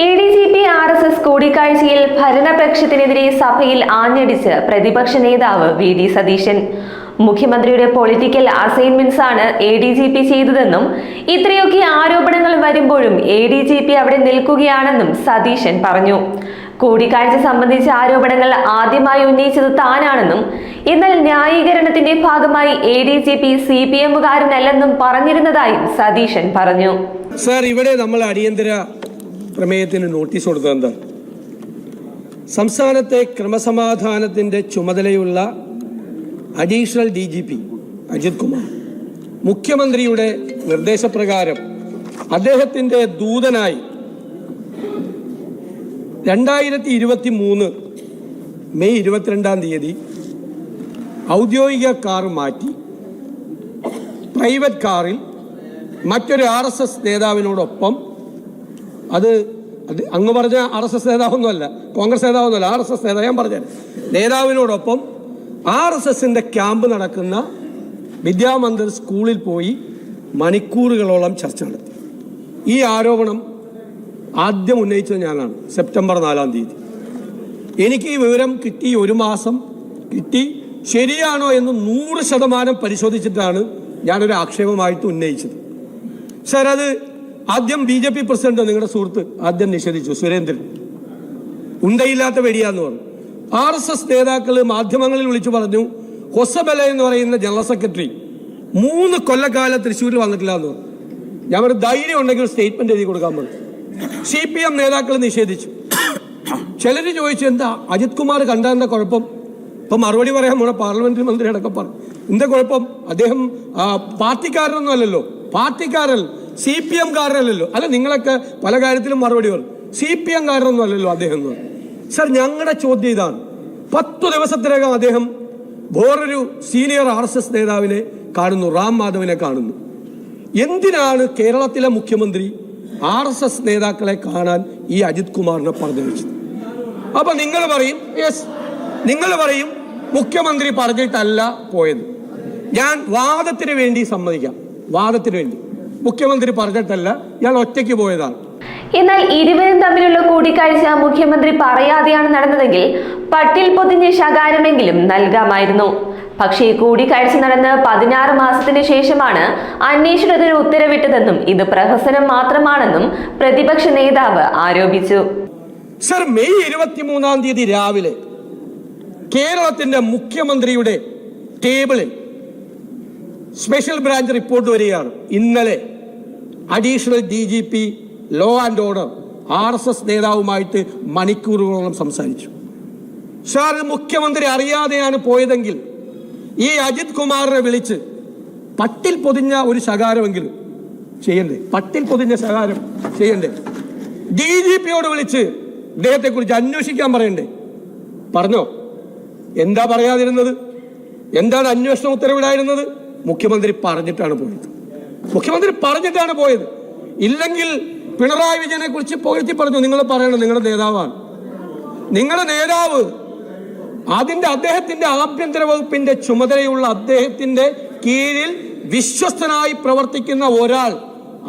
A D G P R S S കൂടിക്കാഴ്ചയിൽ ഭരണപക്ഷത്തിനെതിരെ സഭയിൽ ആഞ്ഞടിച്ച് പ്രതിപക്ഷ നേതാവ് വി ഡി സതീശൻ. മുഖ്യമന്ത്രിയുടെ പൊളിറ്റിക്കൽ അസൈൻമെന്റ്സ് ആണ് എ ഡി ജി പി ചെയ്തതെന്നും ഇത്രയൊക്കെ ആരോപണങ്ങൾ വരുമ്പോഴും എ ഡി ജി പി അവിടെ നിൽക്കുകയാണെന്നും സതീശൻ പറഞ്ഞു. കൂടിക്കാഴ്ച സംബന്ധിച്ച ആരോപണങ്ങൾ ആദ്യമായി ഉന്നയിച്ചത് താനാണെന്നും എന്നാൽ ന്യായീകരണത്തിന്റെ ഭാഗമായി A D G P C P എമ്മുകാരനല്ലെന്നും പറഞ്ഞിരുന്നതായും സതീശൻ പറഞ്ഞു. സാർ ഇവിടെ നമ്മൾ അടിയന്തര പ്രമേയത്തിന് നോട്ടീസ് കൊടുത്തത് സംസ്ഥാനത്തെ ക്രമസമാധാനത്തിന്റെ ചുമതലയുള്ള additional D G P Ajith Kumar മുഖ്യമന്ത്രിയുടെ നിർദ്ദേശപ്രകാരം അദ്ദേഹത്തിന്റെ ദൂതനായി രണ്ടായിരത്തി ഇരുപത്തി മൂന്ന് മെയ് ഇരുപത്തിരണ്ടാം തീയതി ഔദ്യോഗിക കാർ മാറ്റി. പ്രൈവറ്റ് കാറിൽ മറ്റൊരു ആർ എസ് എസ് നേതാവിനോടൊപ്പം അത് അങ്ങ് പറഞ്ഞ ആർ എസ് എസ് നേതാവൊന്നുമല്ല കോൺഗ്രസ് നേതാവൊന്നുമല്ല ആർ എസ് എസ് നേതാവ് ഞാൻ പറഞ്ഞത് നേതാവിനോടൊപ്പം ആർ എസ് എസിന്റെ ക്യാമ്പ് നടക്കുന്ന വിദ്യാമന്ദിർ സ്കൂളിൽ പോയി മണിക്കൂറുകളോളം ചർച്ച നടത്തി. ഈ ആരോപണം ആദ്യം ഉന്നയിച്ചത് ഞാനാണ് സെപ്റ്റംബർ നാലാം തീയതി. എനിക്ക് ഈ വിവരം കിട്ടി ഒരു മാസം കിട്ടി ശരിയാണോ എന്ന് നൂറ് ശതമാനം പരിശോധിച്ചിട്ടാണ് ഞാനൊരു ആക്ഷേപമായിട്ട് ഉന്നയിച്ചത്. സാർ അത് ആദ്യം ബി ജെ പി പ്രസിഡന്റ് നിങ്ങളുടെ സുഹൃത്ത് ആദ്യം നിഷേധിച്ചു സുരേന്ദ്രൻ. ഉണ്ടയില്ലാത്ത വെടിയാന്ന് പറഞ്ഞു. ആർ എസ് എസ് നേതാക്കൾ മാധ്യമങ്ങളിൽ വിളിച്ചു പറഞ്ഞു ഹൊസബല എന്ന് പറയുന്ന ജനറൽ സെക്രട്ടറി മൂന്ന് കൊല്ലക്കാലം തൃശ്ശൂരിൽ വന്നിട്ടില്ല എന്ന് പറഞ്ഞു. ഞാൻ ഒരു ധൈര്യം ഉണ്ടെങ്കിൽ സ്റ്റേറ്റ്മെന്റ് എഴുതി കൊടുക്കാൻ പറഞ്ഞു. സി പി എം നേതാക്കൾ നിഷേധിച്ചു. ചിലർ ചോദിച്ചു എന്താ അജിത് കുമാർ കണ്ടതിന്റെ കുഴപ്പം? ഇപ്പൊ മറുപടി പറയാൻ നമ്മുടെ പാർലമെന്ററി മന്ത്രി അടക്കം പറഞ്ഞു എന്താ കുഴപ്പം? അദ്ദേഹം പാർട്ടിക്കാരനൊന്നും അല്ലല്ലോ പാർട്ടിക്കാരൻ സി പി എം കാരനല്ലല്ലോ. അല്ല നിങ്ങളൊക്കെ പല കാര്യത്തിലും മറുപടി പറഞ്ഞു സി പി എം കാരനൊന്നും അല്ലല്ലോ അദ്ദേഹം എന്ന് സർ ഞങ്ങളുടെ ചോദ്യം ഇതാണ്. പത്തു ദിവസത്തിനകം അദ്ദേഹം വേറൊരു സീനിയർ ആർ എസ് എസ് നേതാവിനെ കാണുന്നു റാം മാധവിനെ കാണുന്നു. എന്തിനാണ് കേരളത്തിലെ മുഖ്യമന്ത്രി ആർ എസ് എസ് നേതാക്കളെ കാണാൻ ഈ അജിത് കുമാറിനെ പറഞ്ഞു വെച്ചത് അപ്പൊ നിങ്ങൾ പറയും യെസ്. നിങ്ങൾ പറയും മുഖ്യമന്ത്രി പറഞ്ഞിട്ടല്ല പോയത്. ഞാൻ വാദത്തിന് വേണ്ടി സമ്മതിക്കാം. വാദത്തിന് വേണ്ടി. മുഖ്യമന്ത്രി പറഞ്ഞിട്ടല്ല ഇയാൾ ഒറ്റയ്ക്ക് പോയതാണ്. എന്നാൽ ഇരുവരും തമ്മിലുള്ള കൂടിക്കാഴ്ച മുഖ്യമന്ത്രി പറയാതെയാണ് നടന്നതെങ്കിൽ പട്ടിൽ പൊതിഞ്ഞ് ശകാരമെങ്കിലും നൽകാമായിരുന്നു. പക്ഷേ കൂടിക്കാഴ്ച നടന്ന് പതിനാറ് മാസത്തിന് ശേഷമാണ് അന്വേഷണത്തിന് ഉത്തരവിട്ടതെന്നും ഇത് പ്രഹസനം മാത്രമാണെന്നും പ്രതിപക്ഷ നേതാവ് ആരോപിച്ചു. സർ മെയ് ഇരുപത്തിമൂന്നാം തീയതി രാവിലെ കേരളത്തിന്റെ മുഖ്യമന്ത്രിയുടെ ടേബിളിൽ സ്പെഷ്യൽ ബ്രാഞ്ച് റിപ്പോർട്ട് വരികയാണ്. ഇന്നലെ additional D G P law and order R S S നേതാവുമായിട്ട് മണിക്കൂറുകളോളം സംസാരിച്ചു. സാർ മുഖ്യമന്ത്രി അറിയാതെയാണ് പോയതെങ്കിൽ ഈ അജിത് കുമാറിനെ വിളിച്ച് പട്ടിൽ പൊതിഞ്ഞ ഒരു ശകാരമെങ്കിലും ചെയ്യണ്ടേ? പട്ടിൽ പൊതിഞ്ഞ ശകാരം ചെയ്യണ്ടേ? ഡി ജി പിയോട് വിളിച്ച് ഇദ്ദേഹത്തെ കുറിച്ച് അന്വേഷിക്കാൻ പറയണ്ടേ? പറഞ്ഞോ? എന്താ പറയാതിരുന്നത്? എന്താണ് അന്വേഷണം ഉത്തരവിടായിരുന്നത് മുഖ്യമന്ത്രി പറഞ്ഞിട്ടാണ് പോയത്. മുഖ്യമന്ത്രി പറഞ്ഞിട്ടാണ് പോയത്. ഇല്ലെങ്കിൽ പിണറായി വിജയനെ കുറിച്ച് പുകഴ്ത്തി പറഞ്ഞു. നിങ്ങൾ പറയണം നിങ്ങളുടെ നേതാവാണ്. നിങ്ങളുടെ നേതാവ് അതിന്റെ അദ്ദേഹത്തിന്റെ ആഭ്യന്തര വകുപ്പിന്റെ ചുമതലയുള്ള അദ്ദേഹത്തിന്റെ കീഴിൽ വിശ്വസ്തനായി പ്രവർത്തിക്കുന്ന ഒരാൾ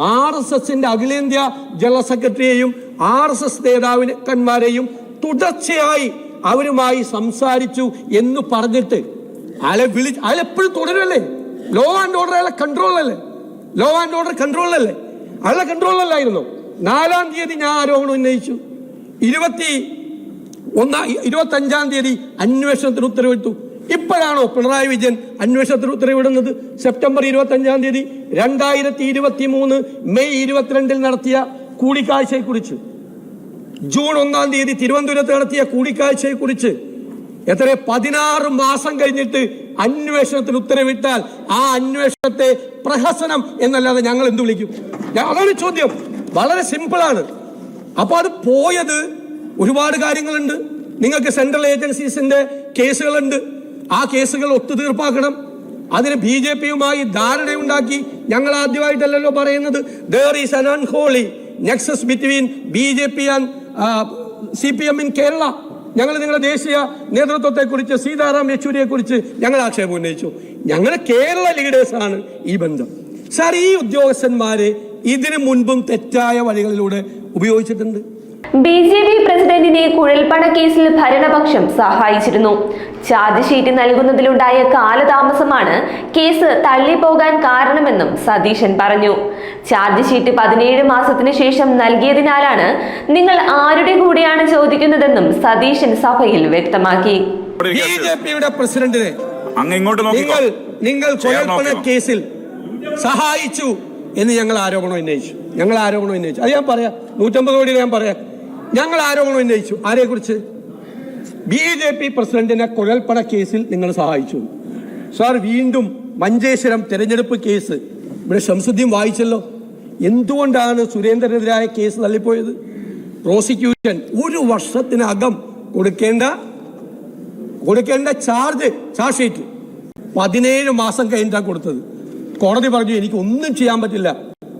ആർ എസ് എസിന്റെ അഖിലേന്ത്യാ ജനറൽ സെക്രട്ടറിയെയും ആർ എസ് എസ് നേതാവിനന്മാരെയും തുടർച്ചയായി അവരുമായി സംസാരിച്ചു എന്ന് പറഞ്ഞിട്ട്. അയാളെ വിളി അയാളെപ്പോഴും തുടരല്ലേ? ലോ ആൻഡ് ഓർഡർ അയാളെ കൺട്രോളല്ലേ ലോ ആൻഡ് ഓർഡർ കൺട്രോളിലല്ലേ അയാളെ കൺട്രോളിലല്ലായിരുന്നു നാലാം തീയതി ഞാൻ ആരോപണം ഉന്നയിച്ചു. ഇരുപത്തി ഒന്നാം ഇരുപത്തി അഞ്ചാം തീയതി അന്വേഷണത്തിന് ഉത്തരവിട്ടു. ഇപ്പോഴാണോ പിണറായി വിജയൻ അന്വേഷണത്തിന് ഉത്തരവിടുന്നത്? സെപ്റ്റംബർ ഇരുപത്തി അഞ്ചാം തീയതി രണ്ടായിരത്തി ഇരുപത്തി മൂന്ന് മെയ് ഇരുപത്തിരണ്ടിൽ നടത്തിയ കൂടിക്കാഴ്ചയെക്കുറിച്ച്. ജൂൺ ഒന്നാം തീയതി തിരുവനന്തപുരത്ത് നടത്തിയ കൂടിക്കാഴ്ചയെക്കുറിച്ച്. എത്ര? പതിനാറ് മാസം കഴിഞ്ഞിട്ട് അന്വേഷണത്തിന് ഉത്തരവിട്ടാൽ ആ അന്വേഷണത്തെ പ്രഹസനം എന്നല്ലാതെ ഞങ്ങൾ എന്ത് വിളിക്കും? അതാണ് ചോദ്യം. വളരെ സിമ്പിളാണ്. അപ്പൊ അത് പോയത് ഒരുപാട് കാര്യങ്ങളുണ്ട്. നിങ്ങൾക്ക് സെൻട്രൽ ഏജൻസീസിന്റെ കേസുകളുണ്ട്. ആ കേസുകൾ ഒത്തുതീർപ്പാക്കണം. അതിന് ബി ജെ പിയുമായി ധാരണയുണ്ടാക്കി ഞങ്ങൾ ആദ്യമായിട്ടല്ലല്ലോ പറയുന്നത്. There is unholy nexus between B J P and C P M in Kerala ഞങ്ങൾ നിങ്ങളുടെ ദേശീയ നേതൃത്വത്തെക്കുറിച്ച് സീതാറാം യെച്ചൂരിയെ കുറിച്ച് ഞങ്ങൾ ആക്ഷേപം ഉന്നയിച്ചു. ഞങ്ങൾ കേരള ലീഡേഴ്സാണ് ഈ ബന്ധം. സാർ ഈ ഉദ്യോഗസ്ഥന്മാരെ ഇതിനു മുൻപും തെറ്റായ വഴികളിലൂടെ ഉപയോഗിച്ചിട്ടുണ്ട്. ബി ജെ പി പ്രസിഡന്റിനെ കുഴൽപ്പണ കേസിൽ ഭരണപക്ഷം സഹായിച്ചിരുന്നു. ചാർജ് ഷീറ്റ് നൽകുന്നതിലുണ്ടായ കാലതാമസമാണ് കേസ് തള്ളിപ്പോകാൻ കാരണമെന്നും സതീശൻ പറഞ്ഞു. ചാർജ് ഷീറ്റ് പതിനേഴ് മാസത്തിന് ശേഷം നൽകിയതിനാലാണ് നിങ്ങൾ ആരുടെ കൂടെയാണ് ചോദിക്കുന്നതെന്നും സതീശൻ സഭയിൽ വ്യക്തമാക്കി. ബി ജെ പിയുടെ പ്രസിഡന്റിനെ അങ്ങ് ഇങ്ങോട്ട് നിങ്ങൾ നിങ്ങൾ കുഴൽപ്പണ കേസിൽ സഹായിച്ചു എന്ന് ഞങ്ങൾ ആരോപണം ഉന്നയിച്ചു. ഞങ്ങൾ ആരോപണം ഉന്നയിച്ചു. അത് ഞാൻ പറയാം. നൂറ്റമ്പത് കോടി ഞാൻ പറയാം. ഞങ്ങൾ ആരോപണം ഉന്നയിച്ചു. ആരെക്കുറിച്ച്? ബി ജെ പി പ്രസിഡന്റിനെ കുഴൽപ്പണ കേസിൽ നിങ്ങൾ സഹായിച്ചു. സാർ വീണ്ടും മഞ്ചേശ്വരം തെരഞ്ഞെടുപ്പ് കേസ്. ഇവിടെ ശംസുദ്ദീൻ വായിച്ചല്ലോ. എന്തുകൊണ്ടാണ് സുരേന്ദ്രനെതിരായ കേസ് തള്ളിപ്പോയത്? പ്രോസിക്യൂഷൻ ഒരു വർഷത്തിനകം കൊടുക്കേണ്ട കൊടുക്കേണ്ട ചാർജ് ചാർജ് ഷീറ്റ് പതിനേഴ് മാസം കഴിഞ്ഞിട്ടാണ് കൊടുത്തത്. കോടതി പറഞ്ഞു എനിക്ക് ഒന്നും ചെയ്യാൻ പറ്റില്ല.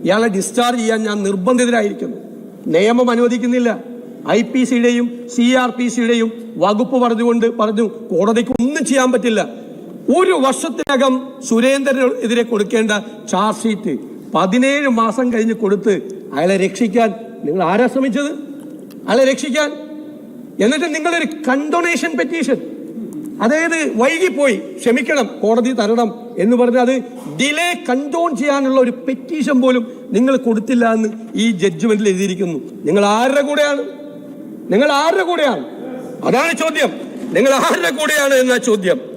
ഇയാളെ ഡിസ്ചാർജ് ചെയ്യാൻ ഞാൻ നിർബന്ധിതരായിരിക്കുന്നു നിയമം അനുവദിക്കുന്നില്ല. ഐ പി സിയുടെയും സി ആർ പി സിയുടെയും വകുപ്പ് പറഞ്ഞുകൊണ്ട് പറഞ്ഞു കോടതിക്ക് ഒന്നും ചെയ്യാൻ പറ്റില്ല. ഒരു വർഷത്തിനകം സുരേന്ദ്രനെതിരെ കൊടുക്കേണ്ട ചാർജ് ഷീറ്റ് പതിനേഴ് മാസം കഴിഞ്ഞ് കൊടുത്ത് അയാളെ രക്ഷിക്കാൻ നിങ്ങൾ ആരാ ശ്രമിച്ചത്? അയാളെ രക്ഷിക്കാൻ. എന്നിട്ട് നിങ്ങളൊരു കണ്ടൊണേഷൻ പെറ്റീഷൻ അതായത് വൈകിപ്പോയി ക്ഷമിക്കണം കോടതി തരണം എന്ന് പറഞ്ഞ് അത് ഡിലേ കണ്ടോൺ ചെയ്യാനുള്ള ഒരു പെറ്റീഷൻ പോലും നിങ്ങൾ കൊടുത്തില്ല എന്ന് ഈ ജഡ്ജ്മെന്റിൽ എഴുതിയിരിക്കുന്നു. നിങ്ങൾ ആരുടെ കൂടെയാണ്? നിങ്ങൾ ആരുടെ കൂടെയാണ്? അതാണ് ചോദ്യം. നിങ്ങൾ ആരുടെ കൂടെയാണ് എന്ന ചോദ്യം.